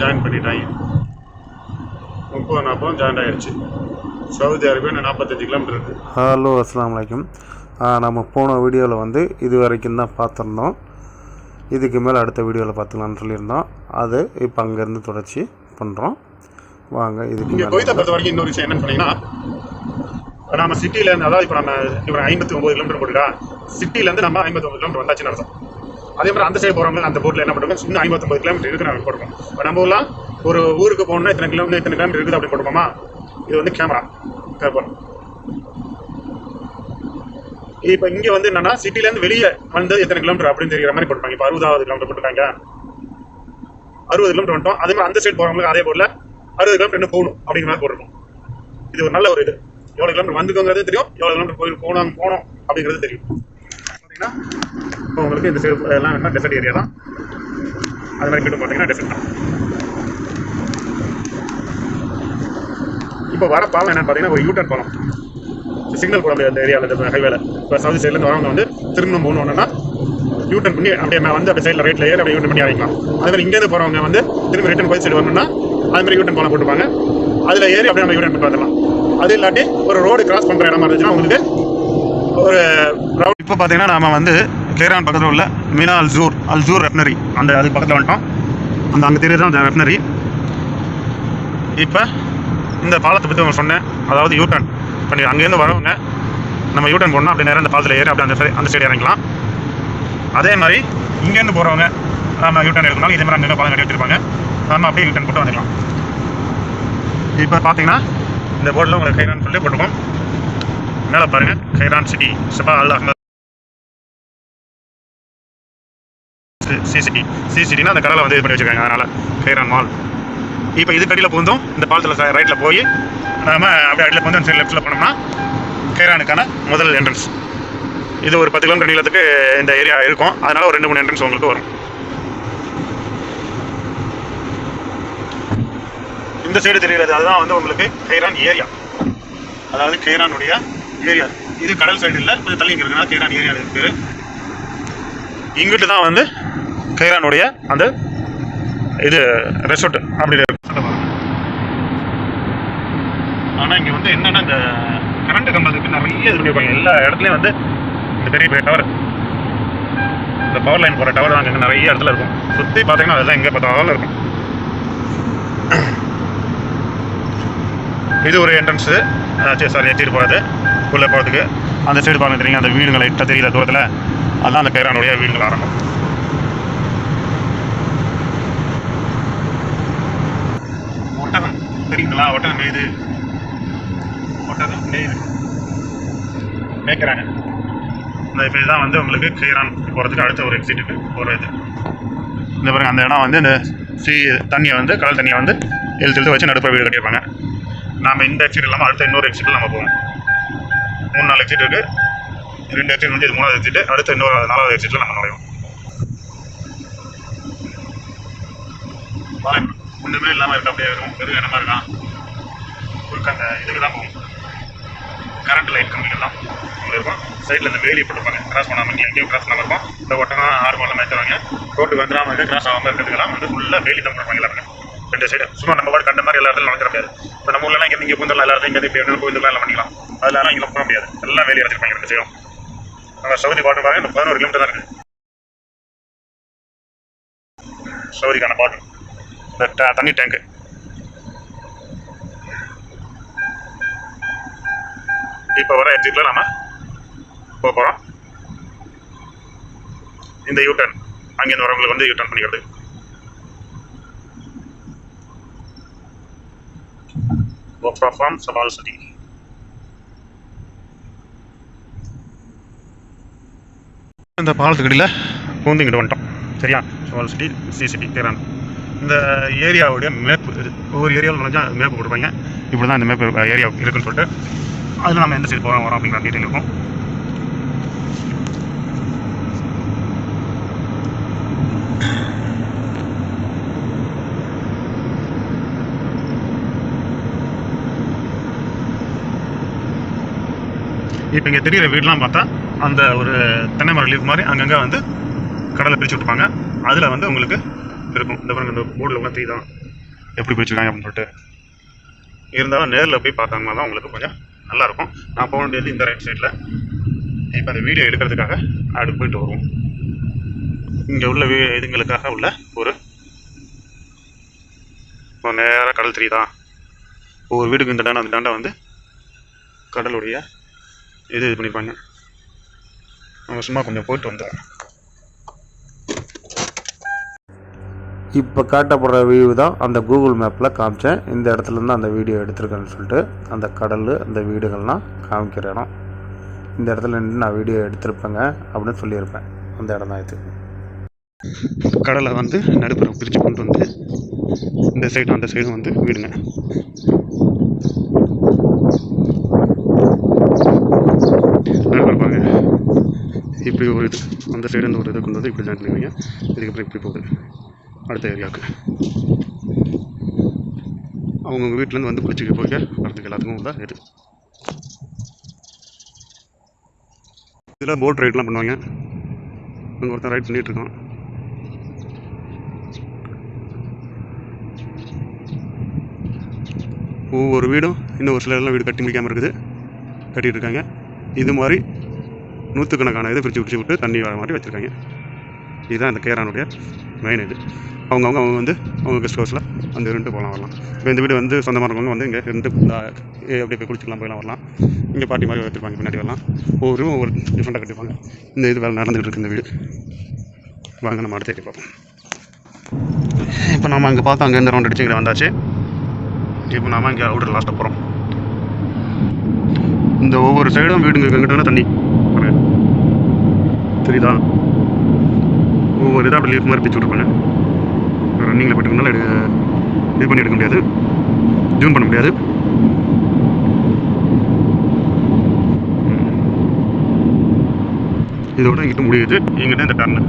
Join பண்ணிட்டாங்க. முப்பது நாற்பதும் ஜாயின் ஆயிடுச்சு சவுதி அரேபியா நாற்பத்தஞ்சு கிலோமீட்டர் இருக்குது ஹலோ அஸ்ஸலாமு அலைக்கும். ஆ, நம்ம போன வீடியோவில் வந்து இது வரைக்கும் தான் பார்த்துருந்தோம். இதுக்கு மேலே அடுத்த வீடியோவில் பார்த்துக்கலாம்னு சொல்லியிருந்தோம். அது இப்போ அங்கேருந்து தொடர்ச்சி பண்ணுறோம் வாங்க இதுக்கு இங்கே மேலே கொய்தா பொறுத்த வரைக்கும் இன்னொரு விஷயம் என்னன்னு சொன்னீங்கன்னா நம்ம சிட்டில இருந்து அதாவது இப்போ நம்ம இப்போ ஐம்பத்தி ஒன்பது கிலோமீட்டர் போட்டுக்கா சிட்டில இருந்து நம்ம ஐம்பத்தி ஒன்பது கிலோமீட்டர் வந்தாச்சுன்னு அர்த்தம். அதே மாதிரி அந்த சைடு போகிறவங்க அந்த போட்டில் என்ன பண்ணுவோம் இன்னும் ஐம்பத்தொம்பது கிலோமீட்டர் இருக்கு நாங்கள் போடுவோம் இப்போ நம்ம ஊர்லாம் ஒரு ஊருக்கு போகணும்னா இத்தனை கிலோமீட்டர் இத்தனை கிலோமீட்டர் இருக்குது அப்படி போடுவோமா இது வந்து கேமரா கேர்பன் இப்போ இங்கே வந்து என்னன்னா சிட்டிலேருந்து வெளியே வந்து எத்தனை கிலோமீட்டர் அப்படின்னு தெரிகிற மாதிரி போட்டுருப்பாங்க இப்போ அறுபதாவது கிலோமீட்டர் போட்டுருக்காங்க. அறுபது கிலோமீட்டர் வந்துட்டோம். அதே மாதிரி அந்த சைடு போகிறவங்களுக்கு அதே போல அறுபது கிலோமீட்டர் இன்னும் போகணும் அப்படிங்கிற மாதிரி போட்டுருக்கோம். இது ஒரு நல்ல ஒரு இது. எவ்வளோ கிலோமீட்டர் வந்துக்கோங்கிறது தெரியும். எவ்வளோ கிலோமீட்டர் போயிட்டு போகணும் போகணும் அப்படிங்கிறது தெரியும். பார்த்தீங்கன்னா இப்போ உங்களுக்கு இந்த சைடு எல்லாம் என்ன டெசர்ட் ஏரியா தான். அது மாதிரி கிட்ட பார்த்தீங்கன்னா டெசர்ட் தான். இப்போ வர பாலம் என்னன்னு பார்த்தீங்கன்னா ஒரு யூட்டர்ன் பாலம் சிக்னல் போட முடியாது அந்த ஏரியாவில் இந்த ஹைவேல இப்போ சவுதி சைட்லேருந்து வரவங்க வந்து திரும்ப போகணுன்னா யூட்டர்ன் பண்ணி அப்படியே வந்து அப்படியே சைடில் ரைட்டில் ஏறி அப்படியே யூட்டர்ன் பண்ணி இறங்கிக்கலாம். அதே மாதிரி இங்கேருந்து போகிறவங்க வந்து திரும்ப ரிட்டர்ன் போய் சைடு வரணும்னா அது மாதிரி யூட்டர்ன் பாலம் போட்டுப்பாங்க. அதில் ஏறி அப்படியே நம்ம யூட்டர் பண்ணி பார்த்துக்கலாம் அது இல்லாட்டி ஒரு ரோடு கிராஸ் பண்ணுற இடமா இருந்துச்சுன்னா உங்களுக்கு ஒரு இப்போ பார்த்தீங்கன்னா நாம வந்து கேரான் பக்கத்தில் உள்ள மீனா அல்சூர் அல்சூர் ரெஃப்னரி அந்த அது பக்கத்தில் வந்துட்டோம். அந்த அங்கே தெரியுது அந்த ரெஃப்னரி இப்போ இந்த பாலத்தை பற்றி அவங்க சொன்னேன். அதாவது யூட்டர்ன் பண்ணி அங்கேருந்து வரவங்க நம்ம யூட்டர்ன் போடணும் அப்படி நேரம் அந்த பாலத்தில் ஏறி அப்படி அந்த side- அந்த சைடு இறங்கலாம் அதே மாதிரி இங்கேருந்து போகிறவங்க நம்ம யூட்டர்ன் எடுக்கணும் இதே மாதிரி அங்கே பாலம் கட்டி வச்சிருப்பாங்க. நம்ம அப்படியே யூட்டன் போட்டு வந்துக்கலாம் இப்போ பார்த்தீங்கன்னா இந்த போர்டில் உங்களுக்கு கைரான் சொல்லி போட்டுருக்கோம். மேலே பாருங்கள் Khairan city Sabah Al Ahmad CCTV சிசிடினா அந்த கடலை வந்து இது பண்ணி வச்சுருக்காங்க அதனால் கைரான் மால் இப்போ இது கடியில் பூந்தும் இந்த பாலத்தில் ரைட்டில் போய் நாம் அப்படியே அடியில் வந்து அந்த சைடு லெஃப்ட்டில் போனோம்னா கைரானுக்கான முதல் என்ட்ரன்ஸ் இது ஒரு பத்து கிலோமீட்டர் நீளத்துக்கு இந்த ஏரியா இருக்கும். அதனால் ஒரு ரெண்டு மூணு என்ட்ரன்ஸ் உங்களுக்கு வரும். இந்த சைடு தெரிகிறது அதுதான் வந்து உங்களுக்கு கைரான் ஏரியா அதாவது கைரானுடைய ஏரியா இது கடல் சைடு இல்லை. கொஞ்சம் தள்ளி இருக்கிறதுனால கைரான் ஏரியா பேர் இங்கிட்டு தான் வந்து கைரானுடைய அந்த இது ரெசார்ட் அப்படி ஆனால் இங்கே வந்து என்னென்னா இந்த கரண்ட் கம்பத்துக்கு நிறைய இது பண்ணியிருப்பாங்க எல்லா இடத்துலையும் வந்து இந்த பெரிய பெரிய டவர் இந்த பவர் லைன் போகிற டவர் அங்கே நிறைய இடத்துல இருக்கும். சுற்றி பார்த்தீங்கன்னா அதெல்லாம் எங்கே பார்த்தாலும் இருக்கும். இது ஒரு என்ட்ரன்ஸு சாரி எட்டிட்டு போகிறது உள்ளே போகிறதுக்கு அந்த சைடு பாருங்க தெரியுங்க அந்த வீடுகளை இட்ட தெரியல தூரத்தில் அதான் அந்த கைரானுடைய வீடுகள் ஆரம்பம். ஒட்டகம். தெரியுங்களா? ஒட்டகம் மேய்து ஒட்டகம் மேய்க்கிறாங்க இந்த இப்போ இதுதான் வந்து உங்களுக்கு கைரான் போகிறதுக்கு அடுத்த ஒரு எக்ஸிட்டுக்கு ஒரு இது இந்த பாருங்க அந்த இடம் வந்து இந்த சீ தண்ணியை வந்து கடல் தண்ணியை வந்து எழுத்து எழுத்து வச்சு நடுப்புற வீடு கட்டியிருப்பாங்க. நாம் இந்த எக்ஸிட் இல்லாமல் அடுத்த இன்னொரு எக்ஸிட்டில் நம்ம போவோம். மூணு நாலு எக்ஸிட் இருக்கு. ரெண்டு எக்ஸிட் வந்து இது மூணாவது எக்ஸிட் அடுத்த இன்னொரு நாலாவது எக்ஸிட்டில் நம்ம நுழையும் ஒன்றுமே இல்லாமல் இருக்க அப்படியே இருக்கும். பெரும் இடமா இருக்கான்? குறுக்க அந்த இதுக்கு தான் போகும். கரண்ட் லைட் கம்பிகள்லாம் தான் இருக்கும். சைடில் இந்த வேலி போட்டுருப்பாங்க. கிராஸ் பண்ணாமல் இங்கே எங்கேயும் கிராஸ் பண்ணாமல் இருக்கும் இந்த ஒட்டனா ஆறு மாதம் மேய்ச்சவங்க ரோட்டுக்கு வந்துடாமல் இருக்க கிராஸ் ஆகாமல் இருக்கிறதுக்கெல்லாம் வந்து ஃபுல்லாக வேலி தான் போட்டுருப்பாங்க எல்லாருமே ரெண்டு சைடு சும்மா நம்ம பாட்டு கண்ட மாதிரி எல்லா இடத்துல நடக்க முடியாது இப்போ நம்ம ஊர்லாம் இங்கே இங்கே பூந்தலாம் எல்லா இங்கே இப்படி வேணும் பூந்தலாம் எல்லாம் பண்ணிக்கலாம். அதெல்லாம் இங்கே போக முடியாது. எல்லாம் வேலையை வச்சிருப்பாங்க ரெண்டு சைடும் நம்ம சவுதி பாட்டு பாருங்க இந்த பதினோரு கிலோமீட்டர் தான் இருக்குது சவுதிக்கான பாட்டு இந்த ட- தண்ணி டேங்க்கு இப்போ வர எக்ஸிட்டில் நாம போக போகிறோம் இந்த யூட்டர்ன் அங்கேருந்து வரவங்களுக்கு வந்து யூட்டர்ன் பண்ணிக்கிறது. ஒப்ரா ஃபார்ம் சபால் சிட்டி இந்த பாலத்துக்கடியில் பூந்திங்கிட்டு வந்துட்டோம். சரியா? சபால் சிட்டி சிசிடி தேரான் இந்த ஏரியாவுடைய மேப் இது ஒவ்வொரு ஏரியாவில் நினைச்சா மேப் போட்டிருப்பாங்க இப்படி தான் இந்த மேப் ஏரியா இருக்குன்னு சொல்லிட்டு அதில் நம்ம எந்த சைடு போகிறோம் வரோம் அப்படிங்கிற டீட்டெயில் இருக்கும். இப்போ இங்கே தெரியிற வீடெலாம் பார்த்தா அந்த ஒரு தென்னை மரம் லீஃப் மாதிரி அங்கங்கே வந்து கடலை பிரித்து விட்டுப்பாங்க. அதில் வந்து உங்களுக்கு இருக்கும். இந்த பாருங்க இந்த போர்டில் உள்ள தெரியுதான் எப்படி பிரிச்சுருக்காங்க அப்படின்னு சொல்லிட்டு. இருந்தாலும் நேரில் போய் பார்த்தாங்கன்னா தான் உங்களுக்கு கொஞ்சம் நல்லாயிருக்கும். நான் போக வேண்டியது இந்த ரைட் சைடில் இப்போ அந்த வீடியோ எடுக்கிறதுக்காக அப்படி போயிட்டு வருவோம். இங்கே உள்ள வீ இதுங்களுக்காக உள்ள ஒரு நேராக கடல் தெரியுதா ஒவ்வொரு வீடுக்கு இந்த டாண்டா அந்த டாண்டா வந்து கடலுடைய இது இது பண்ணியிருப்பாங்க நம்ம சும்மா கொஞ்சம் போயிட்டு வந்துடுறோம் இப்போ காட்டப்படுற வியூ தான் அந்த கூகுள் மேப்பில் காமிச்சேன். இந்த இடத்துல இருந்து அந்த வீடியோ எடுத்திருக்கேன்னு சொல்லிட்டு அந்த கடல் அந்த வீடுகள்லாம் காமிக்கிற இடம். இந்த இடத்துல நின்று நான் வீடியோ எடுத்திருப்பேங்க அப்படின்னு சொல்லியிருப்பேன். அந்த இடம் தான் இது. கடலை வந்து நடுப்புற பிரித்து கொண்டு வந்து இந்த சைடும் அந்த சைடும் வந்து வீடுங்க நடுப்புற பாருங்க இப்படி ஒரு இது அந்த சைடு ஒரு இதை கொண்டு வந்து இப்படி ஜாயின் பண்ணுவீங்க. இதுக்கப்புறம் இப்படி போகுது. அடுத்த ஏரியாவுக்கு. அவங்கவுங்க வீட்டிலேருந்து வந்து குளிச்சுக்க போய்க்க வரதுக்கு எல்லாத்துக்கும் உள்ள இது. இதில் போட் ரைட்லாம் பண்ணுவாங்க. அங்கே ஒருத்தன் ரைட் பண்ணிகிட்ருக்கோம் ஒவ்வொரு வீடும் இன்னும் ஒரு சிலர்லாம் வீடு கட்டி முடிக்காமல் இருக்குது. கட்டிகிட்டு இருக்காங்க. இது மாதிரி நூற்றுக்கணக்கான இதை பிரித்து பிரித்து விட்டு தண்ணி வர மாதிரி வச்சுருக்காங்க. இதுதான் இந்த கேரானுடைய மெயின் இது. அவங்கவுங்க அவங்க வந்து அவங்க கெஸ்ட் ஹவுஸில் வந்து இருந்துட்டு போகலாம் வரலாம். இப்போ இந்த வீடு வந்து சொந்தமாக இருக்கவங்க வந்து இங்கே இருந்து அப்படியே போய் குளிச்சுக்கலாம் போயெல்லாம் வரலாம். இங்கே பாட்டி மாதிரி வச்சுருப்பாங்க பின்னாடி வரலாம். ஒவ்வொரு ஒவ்வொரு டிஃப்ரெண்ட்டாக கட்டிப்பாங்க இந்த இது வேலை நடந்துகிட்டு இருக்கு இந்த வீடு. வாங்க நம்ம அடுத்த பார்ப்போம் இப்போ நம்ம அங்கே பார்த்தோம் அங்கேருந்து ரவுண்ட் அடிச்சு இங்கே வந்தாச்சு. இப்போ நாம இங்கே அவுட்டர் லாஸ்ட்டாக போகிறோம் இந்த ஒவ்வொரு சைடும் வீடுங்க எங்கிட்ட தண்ணி. தெரியுதா? ஒவ்வொரு இதாக அப்படி லீஃப் மாதிரி பிச்சு விட்ருப்பாங்க ரன்னிங்கில் போய்ட்டு இருக்கனால இது பண்ணி எடுக்க முடியாது. ஜூம் பண்ண முடியாது. இதோட இங்கிட்ட முடியுது. இங்கிட்ட இந்த டர்னு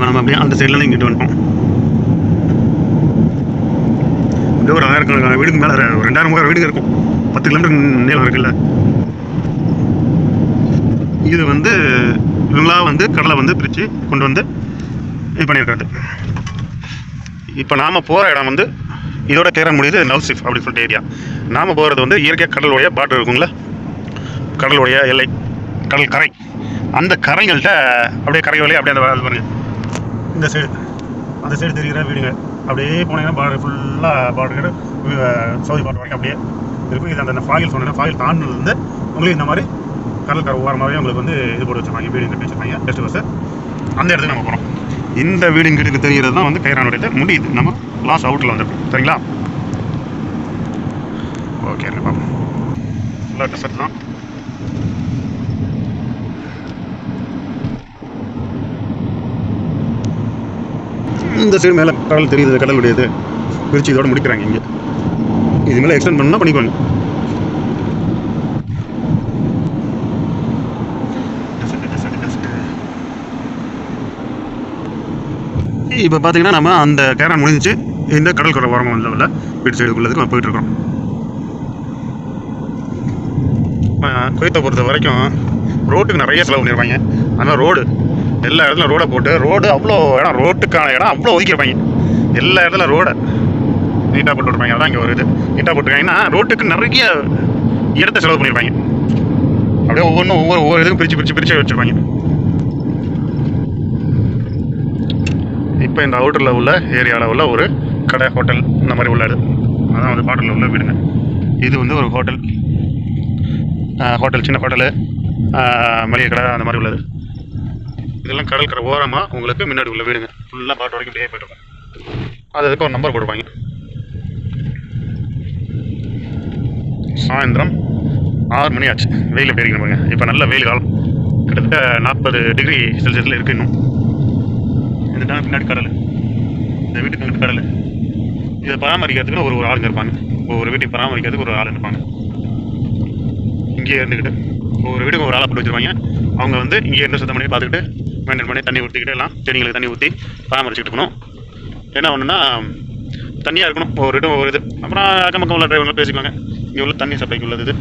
நம்ம அப்படியே அந்த சைட்லேருந்து இங்கிட்டு வந்துட்டோம். இது ஒரு ஆயிரக்கணக்கான வீடுக்கு மேலே ரெண்டாயிரம் மூவாயிரம் வீடுக்கு இருக்கும். பத்து கிலோமீட்டர் நீளம் இருக்குல்ல. இது வந்து இவங்களா வந்து கடலை வந்து பிரித்து கொண்டு வந்து இது பண்ணியிருக்காரு இப்போ நாம் போகிற இடம் வந்து இதோட கேர முடியுது நவ்சிஃப் அப்படின்னு சொல்லிட்டு ஏரியா நாம் போகிறது வந்து இயற்கையாக கடலுடைய பாட்டு இருக்குங்களா கடலுடைய எல்லை கடல் கரை. அந்த கரைகள்கிட்ட அப்படியே கரை வழியாக அப்படியே அந்த வ- பாருங்க. இந்த சைடு அந்த சைடு தெரிகிற வீடுங்க? அப்படியே போனீங்கன்னா பார்டர் ஃபுல்லாக பார்டர் சவுதி பார்டர் வரைக்கும் அப்படியே இருக்கும். இது அந்த ஃபாயில் சொன்னேன் ஃபாயில் தாண்டிலிருந்து உங்களுக்கு இந்த மாதிரி கடல் கரை ஓரமாகவே உங்களுக்கு வந்து இது போட்டு வச்சிருப்பாங்க வீடு கட்டி வச்சிருப்பாங்க கெஸ்ட் ஹவுஸ் அந்த இடத்துக்கு நம்ம போகிறோம் இந்த வீடு இங்கிட்டு தெரிகிறது தான் வந்து கைரானுடைய முடியுது. நம்ம லாஸ்ட் அவுட்டில் வந்துருக்கோம். சரிங்களா? ஓகே பார்ப்போம் ஃபுல்லாக டெசர்ட் தான் இந்த சைடு மேலே கடல் தெரியுது கடலுடையது பிரித்து இதோட முடிக்கிறாங்க இங்கே. இது மேலே எக்ஸ்டெண்ட் பண்ணால் பண்ணிக்கோங்க இப்போ பார்த்தீங்கன்னா நம்ம அந்த கேரன் முடிஞ்சு இந்த கடற்கரை ஓரமாக வந்ததில்ல வீட்டு சைடுக்குள்ளதுக்கு நம்ம போயிட்டுருக்கோம் குயத்தை பொறுத்த வரைக்கும் ரோட்டுக்கு நிறைய செலவு பண்ணியிருப்பாங்க. ஆனால் ரோடு எல்லா இடத்துலையும் ரோடை போட்டு ரோடு அவ்வளோ இடம் ரோட்டுக்கான இடம் அவ்வளோ ஒதுக்கியிருப்பாங்க. எல்லா இடத்துல ரோடை நீட்டாக போட்டு விட்ருப்பாங்க அதான் இங்கே ஒரு இது. நீட்டாக போட்டிருக்காங்கன்னா ரோட்டுக்கு நிறைய இடத்த செலவு பண்ணியிருப்பாங்க. அப்படியே ஒவ்வொன்றும் ஒவ்வொரு ஒவ்வொரு இதுக்கும் பிரித்து பிரித்து பிரித்து வச்சுருப்பாங்க. இப்போ இந்த அவுட்டரில் உள்ள ஏரியாவில் உள்ள ஒரு கடை ஹோட்டல் இந்த மாதிரி உள்ளாடு அதான் வந்து பாட்டில் உள்ள வீடுங்க. இது வந்து ஒரு ஹோட்டல் ஹோட்டல் சின்ன ஹோட்டலு மளிகை கடை அந்த மாதிரி உள்ளது. இதெல்லாம் கடற்கரை ஓரமாக உங்களுக்கு முன்னாடி உள்ள வீடுங்க. ஃபுல்லாக பாட்டு வரைக்கும் இப்படியே போயிட்டுருக்கோம் அது அதுக்கு ஒரு நம்பர் போடுவாங்க. சாயந்தரம் ஆறு மணி ஆச்சு. வெயில் எப்படி பாருங்க. இப்போ நல்ல வெயில் காலம். கிட்டத்தட்ட நாற்பது டிகிரி செல்சியஸில் இருக்குது இன்னும். இந்த டைம் பின்னாடி கடல். இந்த வீட்டுக்கு பின்னாடி கடல். இதை பராமரிக்கிறதுக்கு ஒரு ஒரு ஆளுங்க இருப்பாங்க. ஒவ்வொரு வீட்டையும் பராமரிக்கிறதுக்கு ஒரு ஆள் இருப்பாங்க. இங்கேயே இருந்துக்கிட்டு ஒவ்வொரு வீட்டுக்கு ஒரு ஆளை போட்டு வச்சிருப்பாங்க அவங்க வந்து இங்கே இருந்து சுத்தம் பண்ணி பார்த்துக்கிட்டு மெயின்டைன் பண்ணி தண்ணி ஊற்றிக்கிட்டு எல்லாம் செடிங்களுக்கு தண்ணி ஊற்றி பராமரிச்சுட்டு இருக்கணும். என்ன ஒன்றுன்னா தண்ணியாக இருக்கணும். ஒவ்வொரு இடம் ஒவ்வொரு இது. அப்புறம் அக்கம் பக்கம் உள்ள டிரைவர்கள் பேசிக்குவாங்க. இங்கே உள்ள தண்ணி சப்ளைக்கு உள்ளது இது.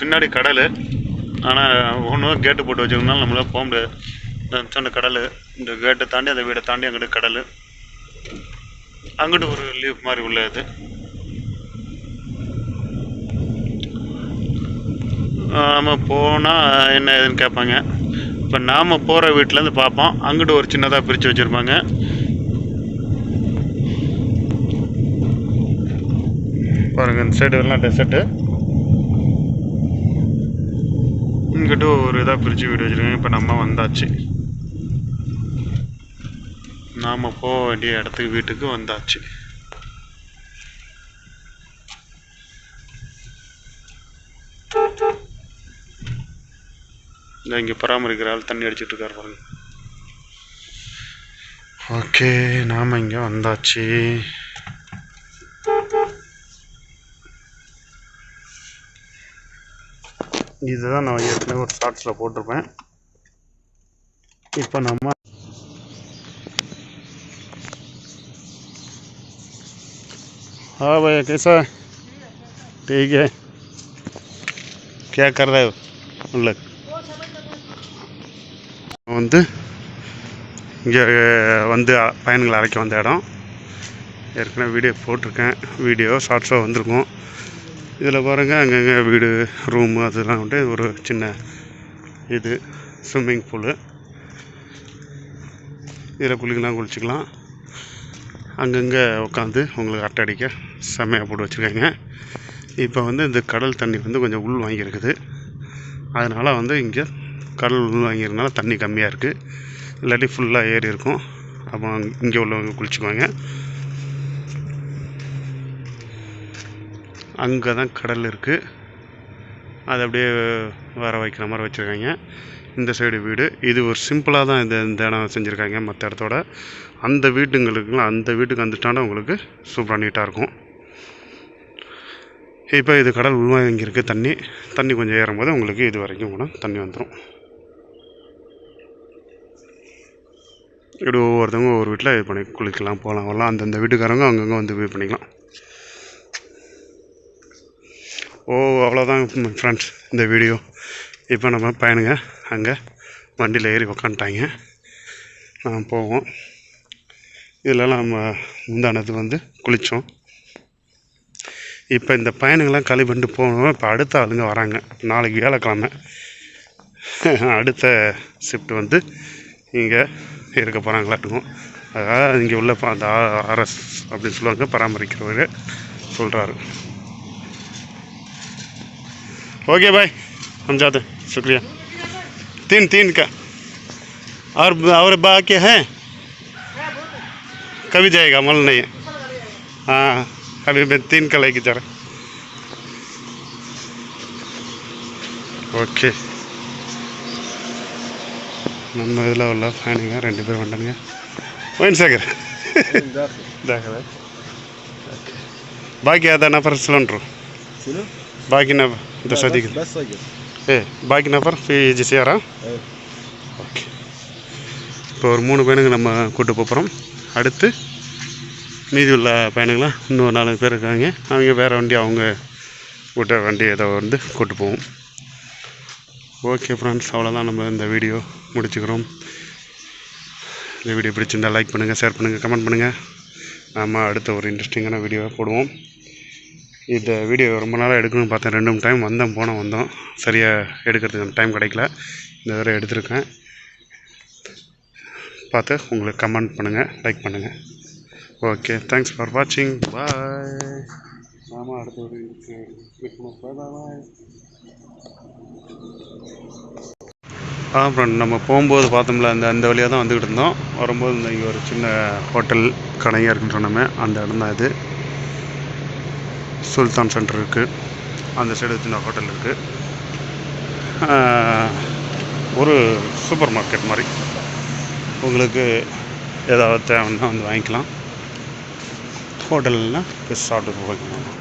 பின்னாடி கடல். ஆனால் ஒன்றும் கேட்டு போட்டு வச்சுருந்தாலும் நம்மளால் போக முடியாது. இந்த சொன்ன கடல் இந்த கேட்டை தாண்டி அந்த வீடை தாண்டி அங்கிட்டு கடல். அங்கிட்டு ஒரு லீஃப் மாதிரி உள்ளது நம்ம போனால் என்ன ஏதுன்னு கேட்பாங்க. இப்போ நாம் போகிற வீட்டிலேருந்து பார்ப்போம். அங்கிட்டு ஒரு சின்னதாக பிரித்து வச்சுருப்பாங்க. பாருங்கள் இந்த சைடு எல்லாம் டெசர்ட்டு இங்கிட்ட ஒரு இதாக பிரித்து வீடு வச்சுருக்காங்க. இப்போ நம்ம வந்தாச்சு. நாம் போக வேண்டிய இடத்துக்கு வீட்டுக்கு வந்தாச்சு. இந்த இங்கே பராமரிக்கிற ஆள் தண்ணி அடிச்சிட்டு இருக்கார் பாருங்க. ஓகே நாம் இங்கே வந்தாச்சு. இதுதான் நான் ஏற்கனவே ஒரு ஷார்ட்ஸில் போட்டிருப்பேன் இப்போ நம்ம हाँ भैया कैसा है ठीक है क्या कर रहे हो उन लोग வந்து இங்கே வந்து பயணிகள் அழைக்க வந்த இடம் ஏற்கனவே வீடியோ போட்டிருக்கேன் வீடியோ ஷார்ட்ஸாக வந்திருக்கும் இதில் பாருங்கள் அங்கங்கே வீடு ரூமு அதெல்லாம் வந்து ஒரு சின்ன இது ஸ்விம்மிங் பூலு இதில் குளிக்கலாம் குளிச்சுக்கலாம். அங்கங்கே உட்காந்து உங்களுக்கு அரட்டை அடிக்க செம்மையாக போட்டு வச்சுருக்காங்க. இப்போ வந்து இந்த கடல் தண்ணி வந்து கொஞ்சம் உள் வாங்கியிருக்குது. அதனால் வந்து இங்கே கடல் உள் வாங்கிறதுனால தண்ணி கம்மியாக இருக்குது இல்லாட்டி ஃபுல்லாக ஏறி இருக்கும். அப்போ இங்கே உள்ளவங்க குளிச்சுக்குவாங்க. அங்கே தான் கடல் இருக்குது அது அப்படியே வர வைக்கிற மாதிரி வச்சுருக்காங்க. இந்த சைடு வீடு. இது ஒரு சிம்பிளாக தான் இந்த இந்த இடம் செஞ்சுருக்காங்க மற்ற இடத்தோட. அந்த வீட்டுங்களுக்குலாம் அந்த வீட்டுக்கு வந்துட்டாண்டா உங்களுக்கு சூப்பராக நீட்டாக இருக்கும். இப்போ இது கடல் உள்வாங்கியிருக்கு தண்ணி. தண்ணி கொஞ்சம் ஏறும்போது உங்களுக்கு இது வரைக்கும் கூட தண்ணி வந்துடும் இப்படி ஒவ்வொருத்தவங்க ஒவ்வொரு வீட்டில் இது பண்ணி குளிக்கலாம் போகலாம் வரலாம். அந்தந்த வீட்டுக்காரங்க அங்கங்கே வந்து இது பண்ணிக்கலாம். ஓ அவ்வளோதான் ஃப்ரெண்ட்ஸ் இந்த வீடியோ இப்போ நம்ம பையனுங்க. அங்கே வண்டியில் ஏறி உக்காந்துட்டாங்க. நான் போவோம். இதிலலாம் நம்ம முந்தானது வந்து குளித்தோம் இப்போ இந்த பயணங்கள்லாம் களி பண்ணிட்டு போகணும். இப்போ அடுத்த ஆளுங்க வராங்க. நாளைக்கு வியாழக்கிழமை. அடுத்த ஷிஃப்ட் வந்து இங்கே இருக்க போகிறாங்களாட்டுக்கும் அதாவது இங்கே உள்ள அந்த ஆர்எஸ் அப்படின்னு சொல்லுவாங்க. பராமரிக்கிறவர் சொல்கிறாரு हो गया भाई हम जाते शुक्रिया। तीन तीन का। और और बाकी हैं? कभी जाएगा मल नहीं है। हाँ अभी मैं तीन का लेके जा रहा ओके। ना फैनिंग रेप बाकी अदा नफर सिलिंडर। बाकी ना இந்த لا، சதிக்கு بس بس صقر ايه باقي نفر في جزيرة ايه ஓகே இப்போ ஒரு மூணு பையனுங்க நம்ம கூட்டு போகிறோம் அடுத்து மீதி உள்ள பையனுங்களாம் இன்னும் நாலு பேர் இருக்காங்க அவங்க வேறு வண்டி அவங்க விட்ட வண்டி ஏதோ வந்து கூட்டு போவோம் ஓகே ஃப்ரெண்ட்ஸ் அவ்வளோதான் நம்ம இந்த வீடியோ முடிச்சுக்கிறோம் இந்த வீடியோ பிடிச்சிருந்தா லைக் பண்ணுங்கள் ஷேர் பண்ணுங்கள் கமெண்ட் பண்ணுங்கள் நாம் அடுத்த ஒரு இன்ட்ரெஸ்டிங்கான வீடியோ போடுவோம் இந்த வீடியோ ரொம்ப நாளாக எடுக்கணும்னு பார்த்தேன். ரெண்டு மூணு டைம் வந்தோம் போனோம் வந்தோம். சரியாக எடுக்கிறதுக்கு டைம் கிடைக்கல. இந்த தடவை எடுத்திருக்கேன். பார்த்து உங்களுக்கு கமெண்ட் பண்ணுங்கள் லைக் பண்ணுங்கள் ஓகே தேங்க்ஸ் ஃபார் வாட்சிங் பாய் ஆமாம் அடுத்த ஒரு ஆ அப்புறம் நம்ம போகும்போது பார்த்தோம்ல அந்த அந்த வழியாக தான் வந்துக்கிட்டு இருந்தோம். வரும்போது இந்த இங்கே ஒரு சின்ன ஹோட்டல் கடையாக இருக்குன்னு சொன்னோமே அந்த இடம் தான் இது. சுல்தான் சென்டர் இருக்குது அந்த சைடு சின்ன ஹோட்டல் இருக்குது ஒரு சூப்பர் மார்க்கெட் மாதிரி. உங்களுக்கு ஏதாவது தேவைன்னா வந்து வாங்கிக்கலாம். ஹோட்டல்னா பெஸ்ட் சாப்பிட்டு போய்க்கலாம்